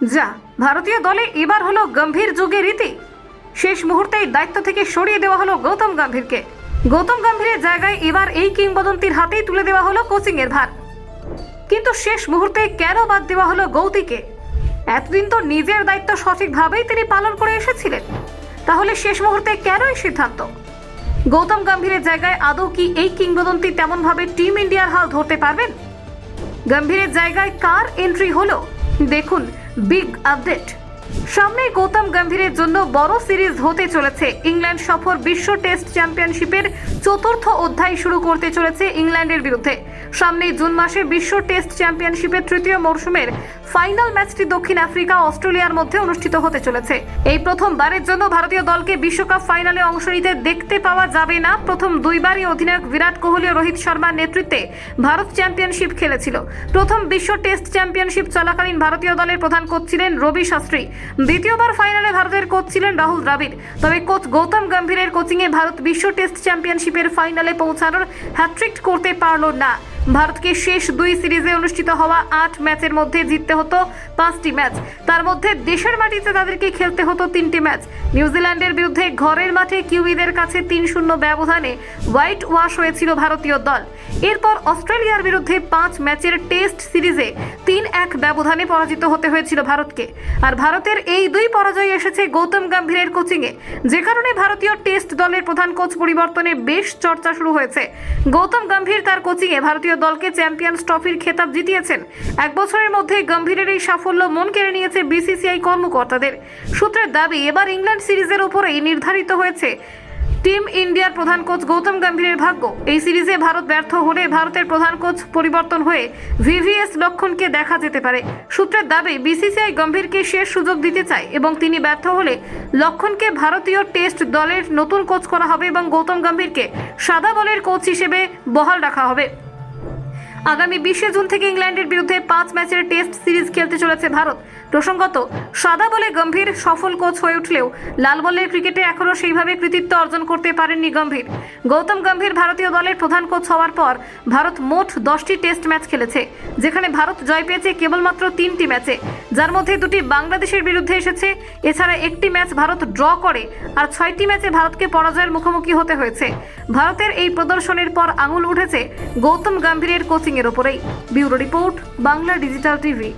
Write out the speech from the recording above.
যা, ভারতীয় দলে এবার হলো গম্ভীর যুগের রীতি। শেষ মুহূর্তেই দায়িত্ব থেকে সরিয়ে দেওয়া হলো গৌতম গম্ভীরকে। গৌতম গম্ভীরের জায়গায় এবার এই কিংবদন্তির হাতেই তুলে দেওয়া হলো কোচিং এর ভার। কিন্তু শেষ মুহূর্তে কেন বাদ দেওয়া হলো গৌতিকে? এতদিন তো নিজের দায়িত্ব সঠিকভাবেই তিনি পালন করে এসেছিলেন। তাহলে শেষ মুহূর্তে কেন এই সিদ্ধান্ত? গৌতম গম্ভীরের জায়গায় আদৌ কি এই কিংবদন্তি তেমনভাবে টিম ইন্ডিয়ার হাল ধরতে পারবেন? গম্ভীরের জায়গায় কার এন্ট্রি হলো? দেখুন বিগ আপডেট। সামনে গৌতম গম্ভীরের জন্য বড় সিরিজ হতে চলেছে। ইংল্যান্ড সফর বিশ্ব টেস্ট চ্যাম্পিয়নশিপের চতুর্থ অধ্যায় শুরু করতে চলেছে ইংল্যান্ডের বিরুদ্ধে। সামনে জুন মাসে বিশ্ব টেস্ট চ্যাম্পিয়নশিপের তৃতীয় মরশুমের ফাইনাল ম্যাচটি দক্ষিণ আফ্রিকা, অস্ট্রেলিয়ার মধ্যে অনুষ্ঠিত হতে চলেছে। এই প্রথমবারের জন্য ভারতীয় দলকে বিশ্বকাপ ফাইনালে অংশ নিতে দেখতে পাওয়া যাবে না। প্রথম দুইবারই অধিনায়ক বিরাট কোহলি ও রোহিত শর্মার নেতৃত্বে ভারত চ্যাম্পিয়নশিপ খেলেছিল। প্রথম বিশ্ব টেস্ট চ্যাম্পিয়নশিপ চলাকালীন ভারতীয় দলের প্রধান কোচ ছিলেন রবি শাস্ত্রী। দ্বিতীয়বার ফাইনালে ভারতের কোচ ছিলেন রাহুল দ্রাবিড়। তবে কোচ গৌতম গম্ভীরের কোচিংয়ে ভারত বিশ্ব টেস্ট চ্যাম্পিয়নশিপের ফাইনালে পৌঁছানোর হ্যাট্রিক করতে পারল না। ভারতকে শেষ দুই সিরিজে অনুষ্ঠিত হওয়া আট ম্যাচের মধ্যে জিততে হতো পাঁচটি ম্যাচ। তার মধ্যে দেশের মাটিতে তাদেরকে খেলতে হতো তিনটি ম্যাচ। নিউজিল্যান্ডের বিরুদ্ধে ঘরের মাঠে কিউইদের কাছে তিন শূন্য ব্যবধানে হোয়াইট ওয়াশ হয়েছিল ভারতীয় দল। এরপর অস্ট্রেলিয়ার বিরুদ্ধে পাঁচ ম্যাচের টেস্ট সিরিজে তিন এক ব্যবধানে পরাজিত হতে হয়েছিল ভারতকে। আর ভারতের এই দুই পরাজয় এসেছে গৌতম গম্ভীরের কোচিংয়ে। যে কারণে ভারতীয় টেস্ট দলের প্রধান কোচ পরিবর্তনে বেশ চর্চা শুরু হয়েছে। গৌতম গম্ভীর তার কোচিংয়ে ভারতীয় দলকে চ্যাম্পিয়ন্স ট্রফির খেতাব জিতিয়েছেন। এক বছরের মধ্যে গম্ভীরের এই সাফল্য মন কেড়ে নিয়েছে বিসিসিআই কর্মকর্তাদের। সূত্রের দাবি, এবার ইংল্যান্ড সিরিজের উপরেই নির্ধারিত হয়েছে। টিম ইন্ডিয়ার প্রধান কোচ গৌতম গম্ভীরের ভাগ্য। এই সিরিজে ভারত ব্যর্থ হলে ভারতের প্রধান কোচ পরিবর্তন হয়ে ভিভিএস লক্ষণকে দেখা যেতে পারে। সূত্রের দাবি, বিসিসিআই গম্ভীরকে শেষ সুযোগ দিতে চায় এবং তিনি ব্যর্থ হলে লক্ষণকে ভারতীয় টেস্ট দলের নতুন কোচ করা হবে এবং গৌতম গম্ভীরকে সাদা বলের কোচ হিসেবে বহাল রাখা হবে। আগামী বিশে জুন থেকে ইংল্যান্ডের বিরুদ্ধে পাঁচ ম্যাচের টেস্ট সিরিজ খেলতে চলেছে ভারত। প্রসঙ্গত, সাদা বলে গম্ভীর, সফল কোচ হয়ে উঠলেও লাল বলের ক্রিকেটে এখনও সেইভাবে কৃতিত্ব অর্জন করতে পারেননি গম্ভীর। গৌতম গম্ভীর ভারতীয় দলের প্রধান কোচ হওয়ার পর ভারত মোট দশটি টেস্ট ম্যাচ খেলেছে, যেখানে ভারত জয় পেয়েছে কেবলমাত্র তিনটি ম্যাচে। যার মধ্যে দুটি বাংলাদেশের বিরুদ্ধে এসেছে, এছাড়া একটি ম্যাচ ভারত ড্র করে আর ছয়টি ম্যাচে ভারতকে পরাজয়ের মুখোমুখি হতে হয়েছে। ভারতের এই প্রদর্শনের পর আঙুল উঠেছে গৌতম গম্ভীরের কোচিংয়ের ওপরেই bureau report Bangla digital TV